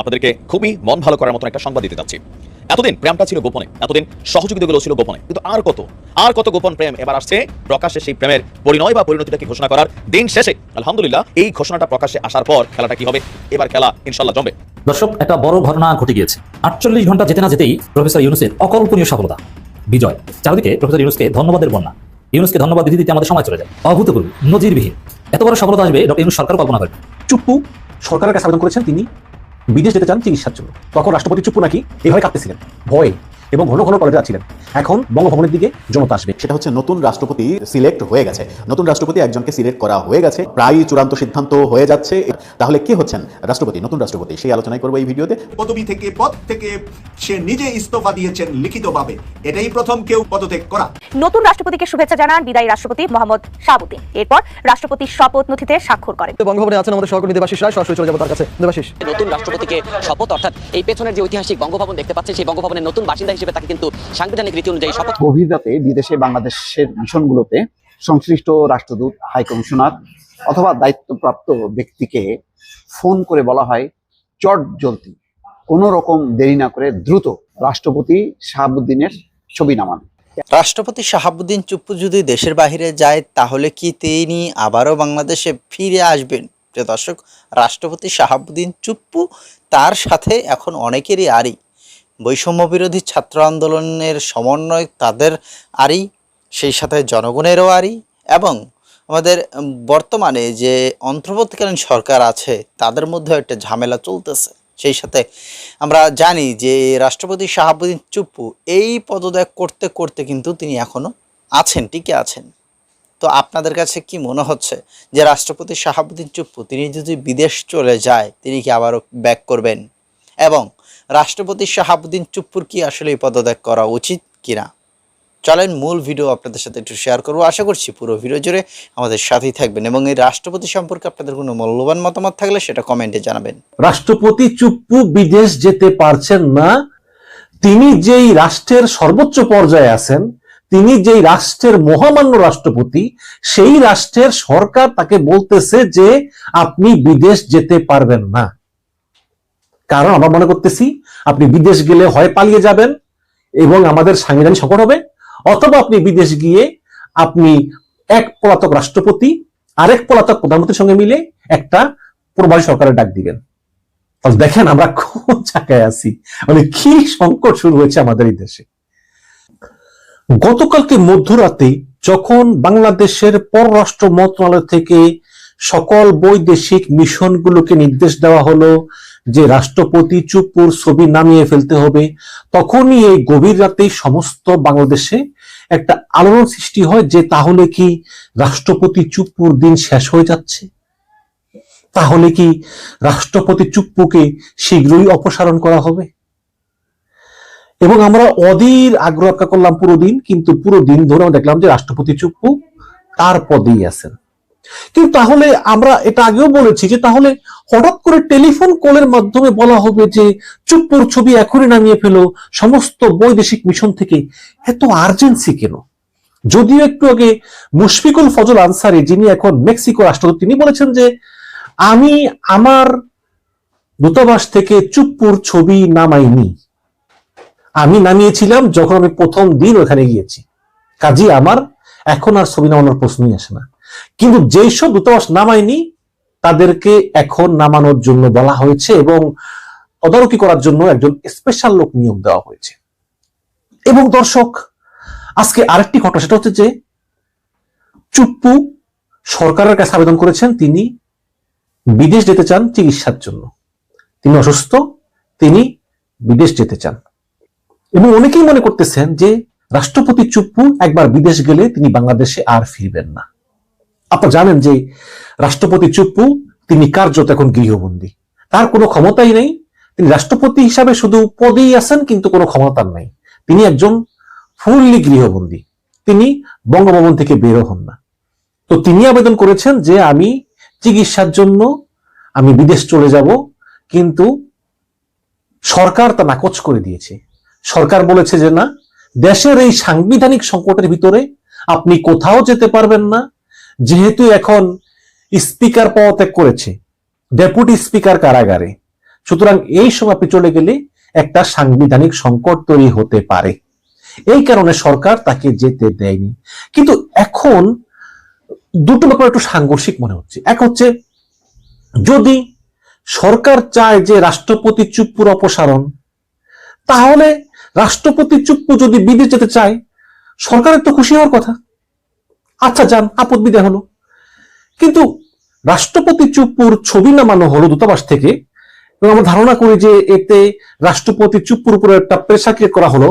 আপনাদেরকে খুবই মন ভালো করার মতন একটা সংবাদ দিতে যাচ্ছি। এতদিন প্রেমটা ছিল গোপনে এতদিন সহযোগিতাগুলো ছিল গোপনে কিন্তু আর কত আর কত গোপন প্রেম এবার আসছে প্রকাশ্যে সেই প্রেমের পরিণয় বা পরিণতিটাকে ঘোষণা করার দিন শেষে। আলহামদুলিল্লাহ এই ঘোষণাটা প্রকাশ্যে আসার পর খেলাটা কি হবে এবার খেলা ইনশাল্লাহ জমবে। দর্শক একটা বড় ঘটনা ঘটে গিয়েছে। আটচল্লিশ ঘণ্টা যেতে না যেতেই প্রফেসর ইউনুসের অকল্পনীয় সফলতা বিজয়। চারিদিকে প্রফেসর ইউনুসকে ধন্যবাদের বন্যা। ইউনুসকে ধন্যবাদ দিতে দিতে আমাদের সময় চলে যায়। অভূতপূর্ব নজিরবিহীন। এত বড় সফলতা আসবে ডক্টর ইউনুস সরকার কল্পনা করেন চুপ্পু সরকারের কাছে আবেদন করেছেন তিনি। বিদেশ যেতে চান চিকিৎসার জন্য তখন রাষ্ট্রপতি চুপ্পু নাকি? এভাবে কাঁদতেছিলেন। ভয়ে। এবং ঘন ঘন টয়লেটে যাচ্ছিলেন এখন বঙ্গভবনের দিকে জনতা আসবে। সেটা হচ্ছে নতুন রাষ্ট্রপতি সিলেক্ট হয়ে গেছে। নতুন রাষ্ট্রপতি একজনকে সিলেক্ট করা হয়ে গেছে। প্রায় চূড়ান্ত সিদ্ধান্ত হয়ে যাচ্ছে। তাহলে কে হচ্ছেন রাষ্ট্রপতি? নতুন রাষ্ট্রপতি। সেই আলোচনায় করব এই ভিডিওতে। পদবি থেকে পদ থেকে সে নিজে ইস্তফা দিয়েছেন লিখিতভাবে। এটাই প্রথম কেউ পদত্যাগ করা। নতুন রাষ্ট্রপতিকে শুভেচ্ছা জানান বিদায়ী রাষ্ট্রপতি মোহাম্মদ শাহাবুদ্দিন। এরপর রাষ্ট্রপতির শপথ নথিতে স্বাক্ষর করেন। বঙ্গভবনে আছেন আমাদের সহকর্মী দেবাশিস রায়। সরাসরি চলে যাব তার কাছে। দেবাশিস। নতুন রাষ্ট্রপতিকে শপথ অর্থাৎ এই পেছনের যে ঐতিহাসিক বঙ্গভবন দেখতে পাচ্ছেন সেই বঙ্গভবনের নতুন বাসিন্দা হিসেবে তাকে কিন্তু সাংবিধানিক রীতি অনুযায়ী শপথ গভীর রাতে বিদেশে বাংলাদেশের মিশনগুলোতে সংশ্লিষ্ট রাষ্ট্রদূত হাই কমিশনার অথবা দায়িত্বপ্রাপ্ত ব্যক্তিকে ফোন করে বলা হয় চট জলদি কোনো রকম দেরি না করে দ্রুত রাষ্ট্রপতি শাহাবুদ্দিনের ছবি নামান। রাষ্ট্রপতি শাহাবুদ্দিন চুপ্পু যদি দেশের বাইরে যায় তাহলে কি তিনি আবারও বাংলাদেশে ফিরে আসবেন? প্রিয় দর্শক রাষ্ট্রপতি শাহাবুদ্দিন চুপ্পু তার সাথে এখন অনেকেরই আরই বৈষম্য বিরোধী ছাত্র আন্দোলনের সমন্বয় তাদের আরই, সেই সাথে জনগণেরও আরই এবং আমাদের বর্তমানে যে অন্তর্বর্তীকালীন সরকার আছে তাদের মধ্যে একটা ঝামেলা চলতেছে। সেই সাথে আমরা জানি যে রাষ্ট্রপতি শাহাবুদ্দিন চুপ্পু এই পদত্যাগ করতে করতে কিন্তু তিনি এখনও আছেন, টিকে আছেন। তো আপনাদের কাছে কি মনে হচ্ছে যে রাষ্ট্রপতি শাহাবুদ্দিন চুপ্পু, তিনি যদি বিদেশ চলে যায়, তিনি কি আবারও ব্যাক করবেন? এবং রাষ্ট্রপতি শাহাবুদ্দিন চুপ্পুর কি আসলে এই পদত্যাগ করা উচিত কিনা? চলেন মূল ভিডিও আপনাদের সাথে একটু শেয়ার করব। আশা করছি পুরো ভিডিও জুড়ে আমাদের সাথেই থাকবেন এবং এই রাষ্ট্রপতি সম্পর্কে আপনাদের কোনো মূল্যবান মতামত থাকলে সেটা কমেন্টে জানাবেন। রাষ্ট্রপতি চুপ্পু বিদেশ যেতে পারছেন না। তিনি যেই রাষ্ট্রের সর্বোচ্চ পর্যায়ে আছেন, তিনি যেই রাষ্ট্রের মহামান্য রাষ্ট্রপতি, সেই রাষ্ট্রের সরকার তাকে বলতেছে যে আপনি বিদেশ যেতে পারবেন না। কারণ আমরা মনে করতেছি আপনি বিদেশ গেলে হয় পালিয়ে যাবেন এবং আমাদের সাংবিধানিক সংকট হবে, অথবা আপনি বিদেশ গিয়ে আপনি এক পলাতক রাষ্ট্রপতি, আরেক পলাতক প্রধানমন্ত্রীর সঙ্গে মিলে একটা প্রবাসী সরকারের ডাক দিবেন। দেখেন আমরা কোন জায়গায় আছি মানে কি সংকট শুরু হয়েছে আমাদের এই দেশে। গতকালকে মধ্যরাতে যখন বাংলাদেশের পররাষ্ট্র মন্ত্রণালয় থেকে সকল বৈদেশিক মিশনগুলোকে নির্দেশ দেওয়া হলো যে রাষ্ট্রপতি চুপুর ছবি নামিয়ে ফেলতে হবে। তখনই এই গভীর রাতেই সমস্ত বাংলাদেশে একটা আলোড়ন সৃষ্টি হয় যে তাহলে কি রাষ্ট্রপতি চুপুর দিন শেষ হয়ে যাচ্ছে? তাহলে কি রাষ্ট্রপতি চুপ্পুকে শীঘ্রই অপসারণ করা হবে? এবং আমরা অধীর আগ্রহ করলাম পুরো দিন, কিন্তু পুরো দিন ধরে আমরা দেখলাম যে রাষ্ট্রপতি চুপ্পু তার পদেই আছেন। কিন্তু তাহলে আমরা এটা আগেও বলেছি যে তাহলে হঠাৎ করে টেলিফোন কলের মাধ্যমে বলা হবে যে চুপ্পুর ছবি এখনই নামিয়ে ফেলো, সমস্ত বৈদেশিক মিশন থেকে। এত আর্জেন্সি কেন? যদিও একটু আগে মুশফিকুল ফজল আনসারি, যিনি এখন মেক্সিকো রাষ্ট্রদূত, তিনি বলেছেন যে আমি আমার দূতাবাস থেকে চুপ্পুর ছবি নামাইনি। আমি নামিয়েছিলাম যখন আমি প্রথম দিন ওখানে গিয়েছি। কাজী আমার এখন আর ছবি নামানোর প্রশ্নই আসে না। কিন্তু যেই সব দূতাবাস নামায়নি, তাদেরকে এখন নামানোর জন্য বলা হয়েছে এবং তদারকি করার জন্য একজন স্পেশাল লোক নিয়োগ দেওয়া হয়েছে। এবং দর্শক, আজকে আরেকটি ঘটনা, সেটা হচ্ছে যে চুপ্পু সরকারের কাছে আবেদন করেছেন তিনি বিদেশ যেতে চান চিকিৎসার জন্য। তিনি অসুস্থ, তিনি বিদেশ যেতে চান। এবং অনেকেই মনে করতেছেন যে রাষ্ট্রপতি চুপ্পু একবার বিদেশ গেলে তিনি বাংলাদেশে আর ফিরবেন না। আপনারা জানেন যে রাষ্ট্রপতি চুপ্পু, তিনি কার্যত এখন গৃহবন্দী। তার কোনো ক্ষমতাই নেই। তিনি রাষ্ট্রপতি হিসাবে শুধু পদেই আছেন, কিন্তু কোনো ক্ষমতার নাই। তিনি একজন ফুললি গৃহবন্দী। তিনি বঙ্গভবন থেকে বেরো হন না। তো তিনি আবেদন করেছেন যে আমি চিকিৎসার জন্য আমি বিদেশ চলে যাব, কিন্তু সরকার তা নাকচ করে দিয়েছে। সরকার বলেছে যে না, দেশের এই সাংবিধানিক সংকটের ভিতরে আপনি কোথাও যেতে পারবেন না যেহেতু এখন স্পিকার পদত্যাগ করেছে, ডেপুটি স্পিকার কারাগারে, সুতরাং এই সময় আপনি চলে গেলে একটা সাংবিধানিক সংকট তৈরি হতে পারে। এই কারণে সরকার তাকে যেতে দেয়নি। কিন্তু এখন দুটো ব্যাপার একটু সাংঘর্ষিক মনে হচ্ছে। এক হচ্ছে, যদি সরকার চায় যে রাষ্ট্রপতি চুপ্পুর অপসারণ, তাহলে রাষ্ট্রপতি চুপ্পু যদি বিদেশ যেতে চায়, সরকারের তো খুশি হওয়ার কথা। আচ্ছা যান, আপদ বিদায় হলো। কিন্তু রাষ্ট্রপতি চুপ্পুর ছবি নামানো হলো দূতাবাস থেকে এবং আমরা ধারণা করি যে এতে রাষ্ট্রপতি চুপ্পুর উপরে একটা প্রেশার ক্রিয়েট করা হলো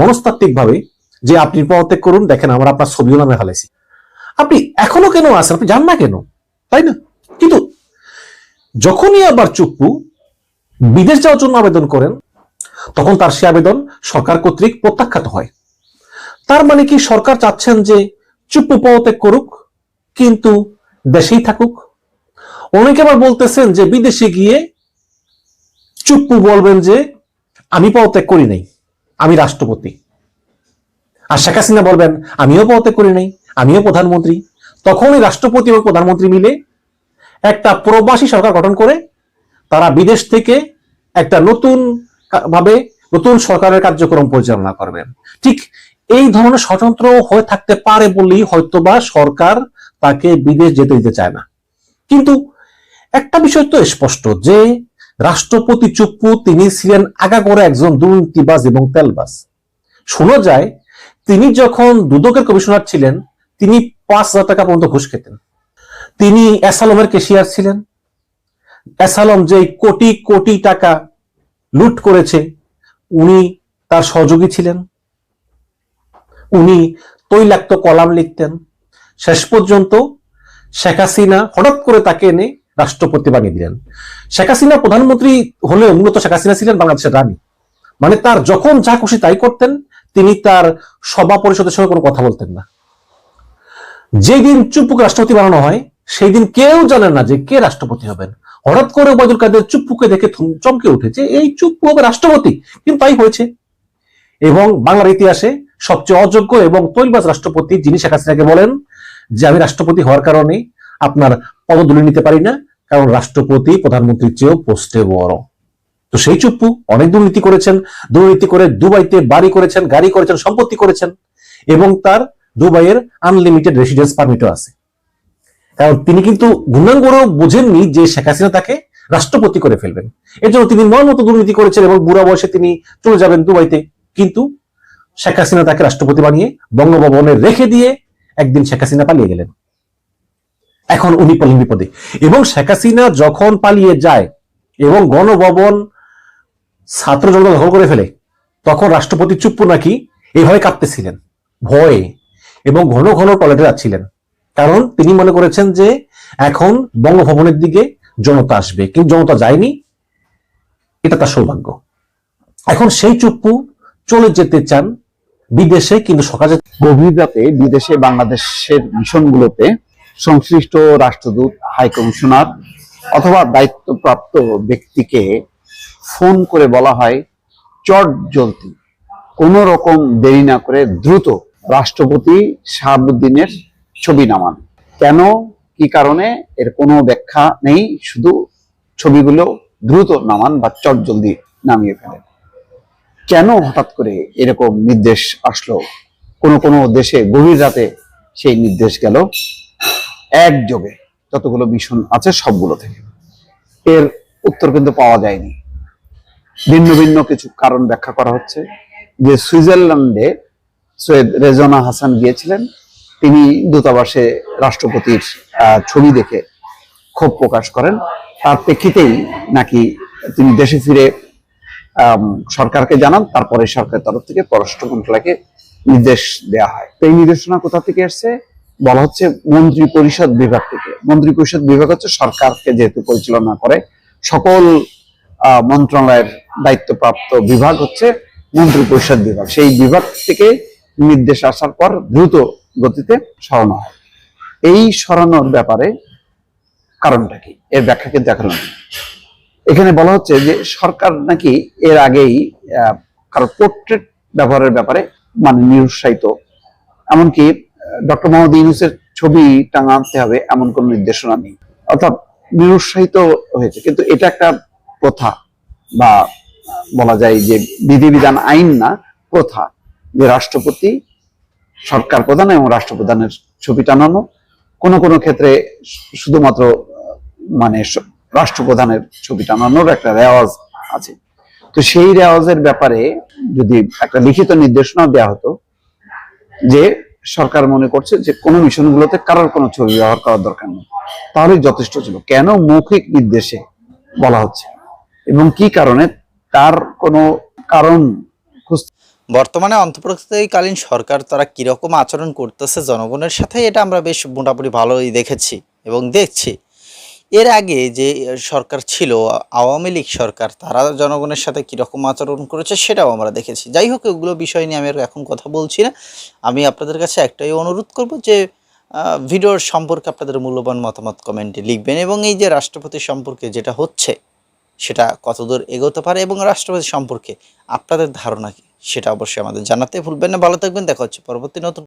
মনস্তাত্ত্বিক ভাবে যে আপনি পদত্যাগ করুন, দেখেন আমরা আপনার ছবিও নামে ফেলেছি আপনি এখনও কেন আছেন? আপনি যান না কেন? তাই না? কিন্তু যখনই আবার চুপ্পু বিদেশ যাওয়ার জন্য আবেদন করেন, তখন তার সে আবেদন সরকার কর্তৃক প্রত্যাখ্যাত হয়। তার মানে কি সরকার চাচ্ছেন যে চুপ্পু পদত্যাগ করুক, কিন্তু দেশেই থাকুক। অনেকে আবার বলতেছেন যে বিদেশে গিয়ে চুপ্পু বলবেন যে, আমি পদত্যাগ করি নাই, আমি রাষ্ট্রপতি। আর শেখ হাসিনা বলবেন, আমিও পদত্যাগ করি নাই, আমিও প্রধানমন্ত্রী। তখনই রাষ্ট্রপতি এবং প্রধানমন্ত্রী মিলে একটা প্রবাসী সরকার গঠন করে, তারা বিদেশ থেকে একটা নতুন ভাবে নতুন সরকারের কার্যক্রম পরিচালনা করবেন। ঠিক এই ধরনের স্বতন্ত্র হয়ে থাকতে পারে বলেই হয়তোবা সরকার তাকে বিদেশ যেতে দিতে চায় না। কিন্তু একটা বিষয় তো স্পষ্ট যে রাষ্ট্রপতি চুপ্পু তিনি ছিলেন আগাগোড়া একজন দুর্নীতিবাজ এবং তেলবাজ। শোনা যায়, তিনি যখন দুদকের কমিশনার ছিলেন, তিনি পাঁচ হাজার টাকা পর্যন্ত ঘুষ খেতেন। তিনি অ্যাসালমের কেশিয়ার ছিলেন। অ্যাসালম যে কোটি কোটি টাকা লুট করেছে, উনি তার সহযোগী ছিলেন। উনি তৈলাক্ত কলাম লিখতেন। শেষ পর্যন্ত শেখ হাসিনা হঠাৎ করে তাকে এনে রাষ্ট্রপতি বানিয়ে দিলেন। শেখ হাসিনা প্রধানমন্ত্রী হলেও মূলত শেখ হাসিনা ছিলেন বাংলাদেশের রানী। মানে তার যখন যা খুশি তাই করতেন, তিনি তার সভা পরিষদের সঙ্গে কোনো কথা বলতেন না। যেদিন চুপ্পুকে রাষ্ট্রপতি বানানো হয় সেই দিন কেউ জানেন না যে কে রাষ্ট্রপতি হবেন। হঠাৎ করে ওবায়দুল কাদের চুপ্পুকে দেখে চমকে উঠেছে, এই চুপ্পু হবে রাষ্ট্রপতি। কিন্তু তাই হয়েছে। এবং বাংলার ইতিহাসে সবচেয়ে অযোগ্য এবং তৈলবাজ রাষ্ট্রপতি যিনি শেখ হাসিনাকে বলেন যে আমি রাষ্ট্রপতি হওয়ার কারণে আপনার পদদুলি নিতে পারি না, কারণ রাষ্ট্রপতি প্রধানমন্ত্রীর চেয়েও পোস্টে বড়। তো সেই চুপ্পু অনেক দুর্নীতি করেছেন, দুর্নীতি করে দুবাইতে বাড়ি করেছেন, গাড়ি করেছেন, সম্পত্তি করেছেন, এবং তার দুবাইয়ের আনলিমিটেড রেসিডেন্স পারমিটও আছে। কারণ তিনি কিন্তু গুণাঙ্গরও বোঝেননি যে শেখ হাসিনা তাকে রাষ্ট্রপতি করে ফেলবেন। এর জন্য তিনি মন মতো দুর্নীতি করেছেন এবং বুড়া বয়সে তিনি চলে যাবেন দুবাইতে। কিন্তু শেখ হাসিনা তাকে রাষ্ট্রপতি বানিয়ে বঙ্গভবনে রেখে দিয়ে একদিন শেখ হাসিনা পালিয়ে গেলেন। এখন উনি পড়লেন বিপদে। এবং শেখ হাসিনা যখন পালিয়ে যায় এবং গণভবন ছাত্র জনতা দখল করে ফেলে, তখন রাষ্ট্রপতি চুপ্পু নাকি এইভাবে কাঁপতেছিলেন, ভয়ে এবং ঘন ঘন টয়লেটে যাচ্ছিলেন। কারণ তিনি মনে করেছেন যে এখন বঙ্গভবনের দিকে জনতা আসবে, কিন্তু জনতা যায়নি। এটা তার সৌভাগ্য। এখন সেই চুপ্পু চলে যেতে চান বিদেশে, কিন্তু সকালে গভীর রাতে বিদেশে বাংলাদেশের মিশনগুলোতে সংশ্লিষ্ট রাষ্ট্রদূত, হাই কমিশনার অথবা দায়িত্বপ্রাপ্ত ব্যক্তিকে ফোন করে বলা হয়, চট জলদি। কোনো রকম দেরি না করে দ্রুত রাষ্ট্রপতি শাহাবুদ্দিনের ছবি নামান। কেন? কি কারণে? এর কোনো ব্যাখ্যা নেই, শুধু ছবিগুলো দ্রুত নামান বা চট জলদি নামিয়ে ফেলেন। কেন হঠাৎ করে এরকম নির্দেশ আসলো? কোন কোন দেশে গভীর রাতে সেই নির্দেশ গেল একযোগে। যতগুলো মিশন আছে সবগুলো থেকে। এর উত্তর কিন্তু পাওয়া যায়নি। ভিন্ন ভিন্ন কিছু কারণ ব্যাখ্যা করা হচ্ছে যে সুইজারল্যান্ডে সৈয়দ রেজনা হাসান গিয়েছিলেন। তিনি দূতাবাসে রাষ্ট্রপতির ছবি দেখে ক্ষোভ প্রকাশ করেন। তার প্রেক্ষিতেই নাকি তিনি দেশে ফিরে সরকারকে জানান, তারপরে সরকারের তরফ থেকে পররাষ্ট্র মন্ত্রণালয়কে নির্দেশ দেওয়া হয়। তো এই নির্দেশনা কোথা থেকে এসছে? বলা হচ্ছে মন্ত্রী পরিষদ বিভাগ থেকে। মন্ত্রী পরিষদ বিভাগ হচ্ছে সরকারকে যেহেতু পরিচালনা করে, সকল মন্ত্রণালয়ের দায়িত্বপ্রাপ্ত বিভাগ হচ্ছে মন্ত্রী পরিষদ বিভাগ। সেই বিভাগ থেকে নির্দেশ আসার পর দ্রুত গতিতে সরানো হয়। এই সরানোর ব্যাপারে কারণটা কি? এর ব্যাখ্যা কিন্তু এখনও নেই। এখানে বলা হচ্ছে যে সরকার নাকি এর আগেই কারও পোর্ট্রেট ব্যবহারের ব্যাপারে মানে নিরুৎসাহিত। এমনকি ডক্টর মোহাম্মদ ইউনুসের ছবি টাঙাতে হবে এমন কোন নির্দেশনা নেই। অর্থাৎ নিরুৎসাহিত হয়েছে। কিন্তু এটা একটা প্রথা বা, বলা যায় যে বিধিবিধান আইন না, প্রথা যে রাষ্ট্রপতি, সরকার প্রধান এবং রাষ্ট্রপ্রধানের ছবি টানানো। কোন কোনো ক্ষেত্রে শুধুমাত্র মানে রাষ্ট্রপ্রধানের ছবি টানানোর একটা রেওয়াজ আছে। তো সেই রেওয়াজের ব্যাপারে যদি একটা লিখিত নির্দেশনা দেওয়া হতো যে সরকার মনে করছে যে কোনো মিশনগুলোতে কারোর কোনো ছবি ব্যবহার করার দরকার নেই, তাহলে যথেষ্ট ছিল। কেন মৌখিক নির্দেশে বলা হচ্ছে? এবং কি কারণে তার কোনো কারণ বর্তমানে অন্তর্বর্তীকালীন সরকার তারা কীরকম আচরণ করতেছে জনগণের সাথে, এটা আমরা বেশ মোটামুটি ভালোই দেখেছি এবং দেখছি। এর আগে যে সরকার ছিল, আওয়ামী লীগ সরকার, তারা জনগণের সাথে কীরকম আচরণ করেছে সেটাও আমরা দেখেছি। যাই হোক, এগুলো বিষয় নিয়ে আমি এখন কথা বলছি না। আমি আপনাদের কাছে একটাই অনুরোধ করব যে ভিডিওর সম্পর্কে আপনাদের মূল্যবান মতামত কমেন্টে লিখবেন এবং এই যে রাষ্ট্রপতি সম্পর্কে যেটা হচ্ছে, সেটা কতদূর এগোতে পারে এবং রাষ্ট্রপতি সম্পর্কে আপনাদের ধারণা কি, সেটা অবশ্যই আমাদের জানাতে ভুলবেন না। ভালো থাকবেন, দেখা হচ্ছে পরবর্তী নতুন